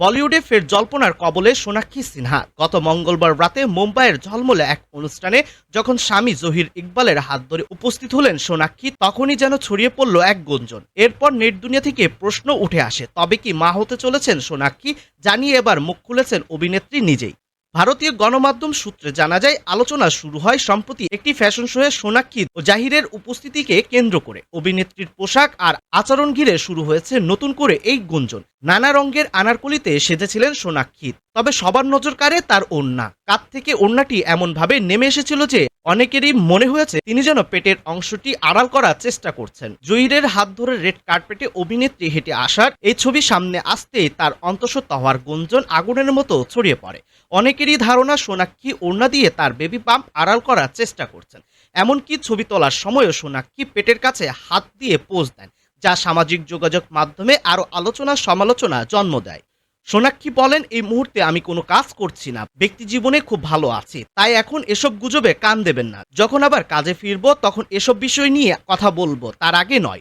বলিউডে ফের জল্পনার কবলে সোনাক্ষী সিনহা। গত মঙ্গলবার রাতে মুম্বাইয়ের ঝলমলে এক অনুষ্ঠানে যখন স্বামী জহির ইকবালের হাত ধরে উপস্থিত হলেন সোনাক্ষী, তখনই যেন ছড়িয়ে পড়ল এক গুঞ্জন। এরপর নেট দুনিয়া থেকে প্রশ্ন উঠে আসে, তবে কি মা হতে চলেছেন সোনাক্ষী? জানিয়ে এবার মুখ খুলেছেন অভিনেত্রী নিজেই। ভারতীয় গণমাধ্যম সূত্রে জানা যায়, আলোচনা শুরু হয় সম্প্রতি একটি ফ্যাশন শোয়ে সোনাক্ষী ও জাহিরের উপস্থিতিকে কেন্দ্র করে। অভিনেত্রীর পোশাক আর আচরণ ঘিরে শুরু হয়েছে নতুন করে এই গুঞ্জন। নানা রঙের আনারকলিতে সেজেছিলেন সোনাক্ষী তবে সবার নজর কাড়ে তার ওড়না। কাত থেকে ওড়নাটি এমনভাবে নেমে এসেছিল যে অনেকেরই মনে হয়েছে তিনি যেন পেটের অংশটি আড়াল করার চেষ্টা করছেন। জহিরের হাত ধরে রেড কার্পেটে অভিনেত্রী হেঁটে আসার এই ছবি সামনে আসতেই তার অন্তঃসত্ত্বা হওয়ার গুঞ্জন আগুনের মতো ছড়িয়ে পড়ে। অনেকেরই ধারণা, সোনাক্ষী ওড়না দিয়ে তার বেবি পাম্প আড়াল করার চেষ্টা করছেন। এমনকি ছবি তোলার সময়ও সোনাক্ষী পেটের কাছে হাত দিয়ে পোজ দেন, যা সামাজিক যোগাযোগ মাধ্যমে আরও আলোচনা সমালোচনা জন্ম দেয়। সোনাক্ষী বলেন, এই মুহূর্তে আমি কোনো কাজ করছি না। ব্যক্তি জীবনে খুব ভালো আছি। তাই এখন এসব গুজবে কান দেবেন না। যখন আবার কাজে ফিরবো, তখন এসব বিষয় নিয়ে কথা বলব। তার আগে নয়।